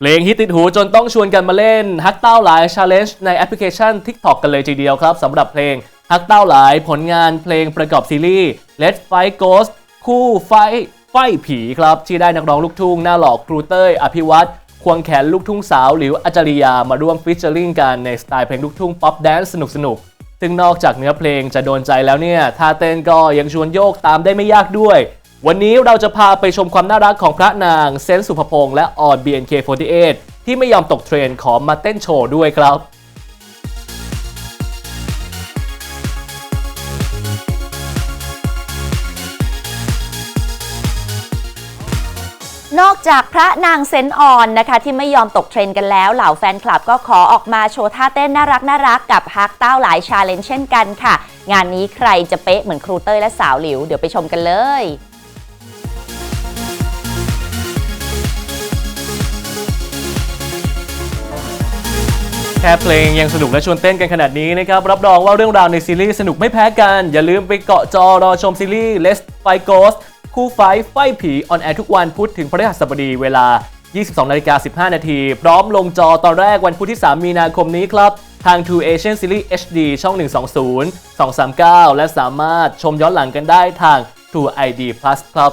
เพลงฮิตติดหูจนต้องชวนกันมาเล่นฮักเต้าหลาย Challenge ในแอปพลิเคชัน TikTok กันเลยทีเดียวครับสำหรับเพลงฮักเต้าหลายผลงานเพลงประกอบซีรีส์ Let's Fight Ghost คู่ไฟไฟผีครับ ที่ได้นักร้องลูกทุ่งหน้าหลอกครูเต้ยอภิวัตควงแขนลูกทุ่งสาวหลิวอาจาริยามาร่วมฟิชเชอริงกันในสไตล์เพลงลูกทุ่งป๊อปแดนซ์สนุกๆซึ่งนอกจากเนื้อเพลงจะโดนใจแล้วเนี่ยท่าเต้นก็ยังชวนโยกตามได้ไม่ยากด้วย วันนี้เราจะพาไปชมความน่ารักของพระนางเซนสุภพงษ์และออน BNK48 ที่ไม่ยอมตกเทรนด์ขอมาเต้นโชว์ด้วยครับนอกจากพระนางเซนออนนะคะที่ไม่ยอมตกเทรนด์กันแล้ว เหล่าแฟนคลับก็ขอออกมาโชว์ท่าเต้นน่ารักน่ารักกับฮักเต้าหลายชาเลนจ์เช่นกันค่ะ งานนี้ใครจะเป๊ะเหมือนครูเต้ยและสาวหลิว เดี๋ยวไปชมกันเลย ค่เพลงยังสนุกและชวนเต้นกันขนาดนี้นะครับ รับรองว่าเรื่องราวในซีรีส์สนุกไม่แพ้กัน อย่าลืมไปเกาะจอรอชมซีรีส์ Let's Fight Ghost คู่ไฟไฟผีออนแอร์ทุกวันพุธถึงพฤหัสบดีเวลา 22นาฬิกา15 นาที พร้อมลงจอตอนแรกวันพุธที่ 3 มีนาคมนี้ครับ ทาง True Asian Series HD ช่อง 120 239 และสามารถชมย้อนหลังกันได้ทาง True ID Plus ครับ